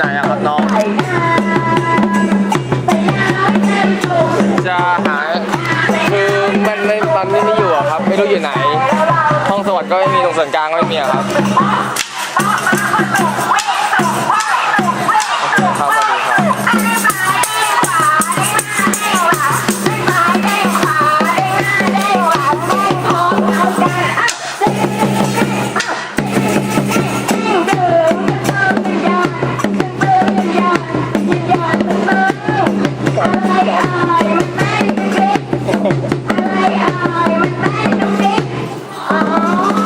่ไหนอะครับน้อง จะหาคือมันไม่ตอนนี้ไม่อยู่อะครับ ไม่รู้อยู่ไหน ห้องสวัสดิ์ก็ไม่มีตรงส่วนกลางก็ไม่มีอะครับครับ ผม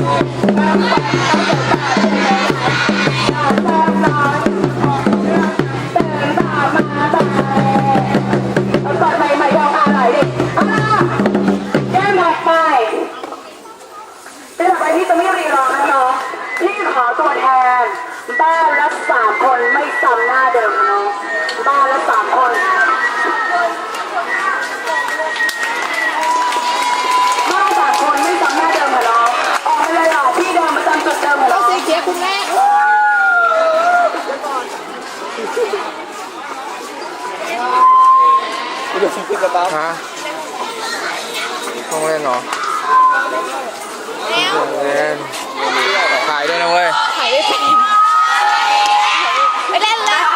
จับ กูจะฟิกกระตับฮะต้องเล่นเหรอแล้วเล่นถ่ายด้วยนะเว้ยถ่ายไม่เป็นไม่เล่นแล้ว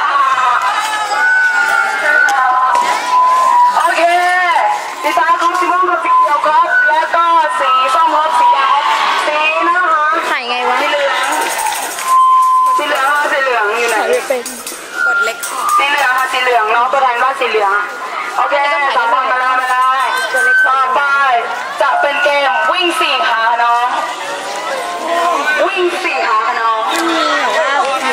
โอเคสีฟ้าครับสีม่วงกับสีเขียวครับ แล้วก็สีส้มครับสีแดงครับสีนะคะถ่ายไงวะ สีเหลือง สีเหลืองค่ะสีเหลืองอยู่ไหน ถ่ายไม่เป็น กดเล็กขอสีเหลืองค่ะสีเหลืองน้องตัวแทนบ้านสีเหลือง โอเคสามคนมาเลยมาเลยต่อไปจะเป็นเกมวิ่งสี่ขาน้อง วิ่งสี่ขาน้องมีแบบว่ามี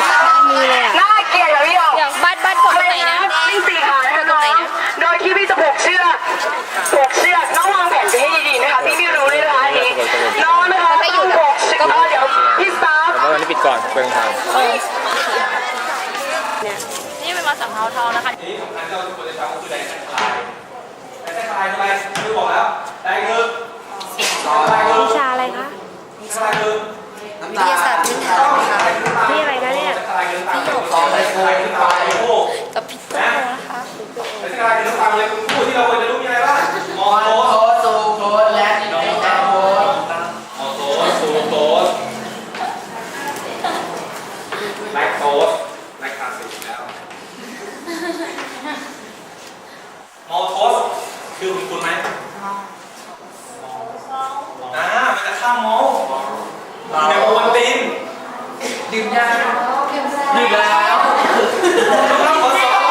มีเลยอะน่าเกลียดเหรอพี่หยอย่างบ้านบ้านกดตรงไหนนะวิ่งสี่ขานะคะน้องโดยที่พี่จะผูกเชือกผูกเชือกน้องวางแผนไปให้ดีๆนะคะพี่ไม่รู้เลยนะคะอันนี้น้องนะคะต้องผูกเชือกเดี๋ยวพี่สตาฟแต่ว่าวันนี้ปิดก่อนเปลืองทางนี่เป็นมาสัมภาทองนะคะ ทีนี้สำคัญที่เราทุกคนจะจำก็คือแรงคลายแลายคือะไรคือบอกแล้วแรงคือแรคือวิชาอะไรคะแรงคือวิทยาศาสตร์พื้นฐานค่ะนี่อะไรนะเนี่ยพี่หยคือตามไปต่อไปคลายคือตามไปคู่กับพี่โก้นะคะแรงคลายคือน้ำตามเลยคุณคู่ที่เราควรจะรู้มีอะไรบ้างมอโตสซูโคสและโนตาโคสมอโตสซูโคสแลคโตสแลคตาซิสแล้วมอโตสคือคุณคุณไหมอ่ามันจะ ข้ามมอลเดี๋ยวโอวันตินดื่มยาดื่มแล้วต้องขอสอบ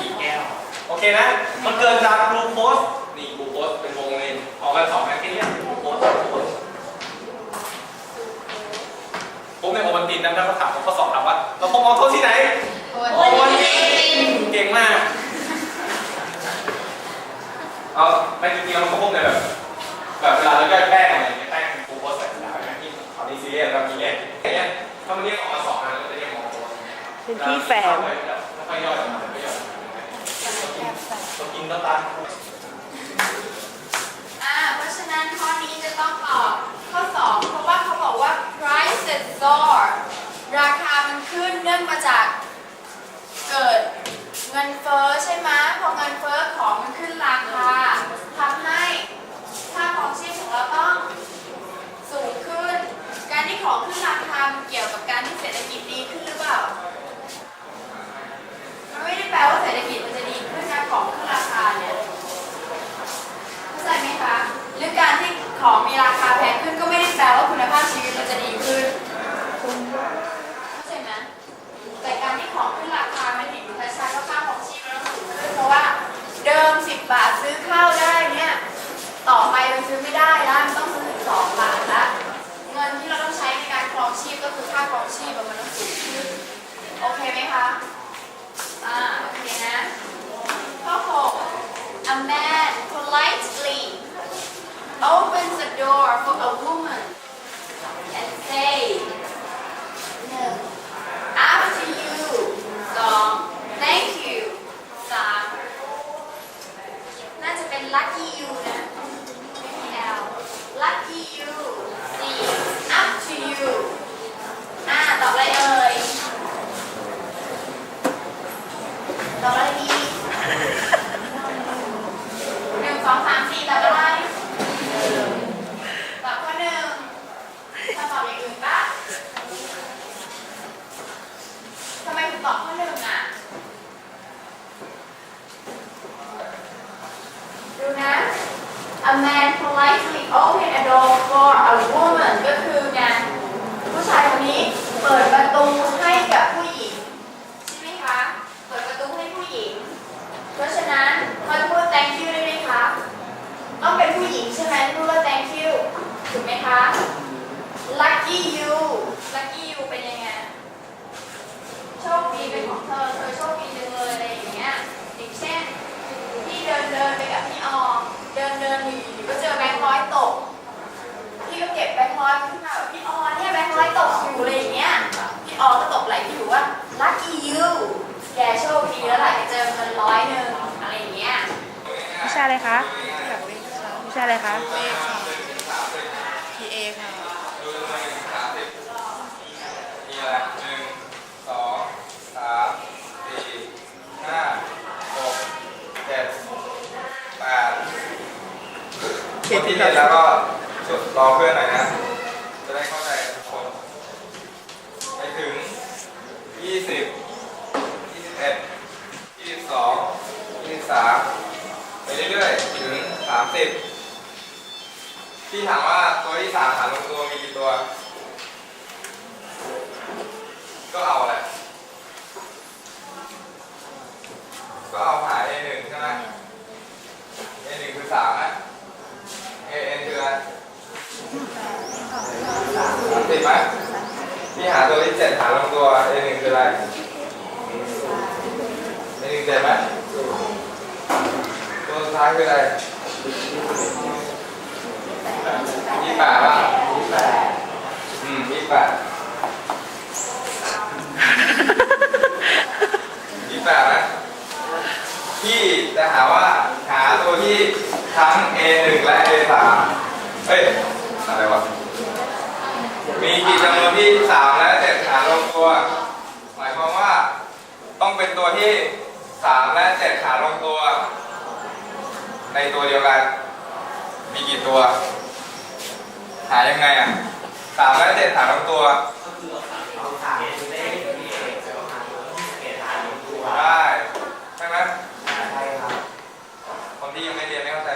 กี่แก้ว โอเคนะ มันเกิดจากกลูโคส นี่กลูโคสเป็นวงเลยออกกันสองกันแค่นี้กลูโคสกลูโคสปุ๊บในโอวันตินนะถ้าเขาถามผมเขาสอบถามว่า เราพบออโทษที่ไหน โอวันติน เก่งมาก เอาไม่จริงๆเราพบในแบบ แบบเวลาเราย่อยแป้งอะไรอย่างเงี้ยแป้งกลูโคสใส่กระดาษแบบนี้คราวนี้ซีเรียสแบบนี้เนี่ยอย่างเงี้ยถ้ามันเรียกออกมาสองอันก็จะเรียกมองโคสเป็นที่แฝงแล้วก็ย่อยออกมาก็ย่อยออกมาตัวกินน้ำตาลอ่าเพราะฉะนั้นข้อนี้จะต้องตอบข้อ2เพราะว่าเขาบอกว่า prices soar ราคามันขึ้นเนื่องมาจากเกิดเงินเฟ้อใช่ไหมพอเงินเฟ้อของมันขึ้นราคาทำให้ค่าของชีพของเราต้องสูงขึ้น การที่ ของขึ้นราคามันเกี่ยวกับการที่เศรษฐกิจดีขึ้นหรือเปล่า มันไม่ได้แปลว่าเศรษฐกิจ opens the door for a woman and say, ตอบข้อหนึ่งอะ ดูนะ a man politely open a door for a woman ก็คือไงผู้ชายคนนี้เปิดประตู ตกอยู่อะไรอย่างเงี้ยพี่ออก็ตกไหลพี่อยู่ว่า lucky you แกโชคดีแล้วแหละแกเจอเงินร้อยหนึ่งอะไรอย่างเงี้ยวิชาอะไรคะวิชาอะไรคะ PA ค่ะดูจำนวนหนึ่งถึงสามสิบมีอะไรหนึ่งสองสามสี่ห้าหกเจ็ดแปดคนที่เรียนแล้วก็จุดรอเพื่อนหน่อยนะจะได้เข้าใจทุกคน ไปถึงยี่ สิบยี่สิบเอ็ดยี่สิบสองยี่สิบสามไปเรื่อยๆ ถึงสามสิบที่ถามว่าตัวที่สามหารลงตัวมีกี่ตัว ก็เอาอะไร ก็เอาหา a หนึ่งใช่ไหม a หนึ่งคือสามนะ a n คืออะไรสามสิบไหมพี่หาตัวที่เจ็ดหารลงตัว a หนึ่งคืออะไร a หนึ่งเจ็ดไหมตัวสุดท้ายคืออะไรยี่แปดป่ะยี่แปดอืมยี่แปดยี่แปดนะพี่จะหาว่าหาตัวที่ทั้ง A หนึ่งและ A สามเฮ้ย อะไรวะ มีกี่จำนวนที่สามและเจ็ดหารลงตัว หมายความว่าต้องเป็นตัวที่ สามและเจ็ดขาลงตัว ในตัวเดียวกัน มีกี่ตัว หายังไงอะสามและเจ็ดขาลงตัวได้ใช่ไหมใช่ครับคนที่ยังไม่เรียนไม่เข้าใจ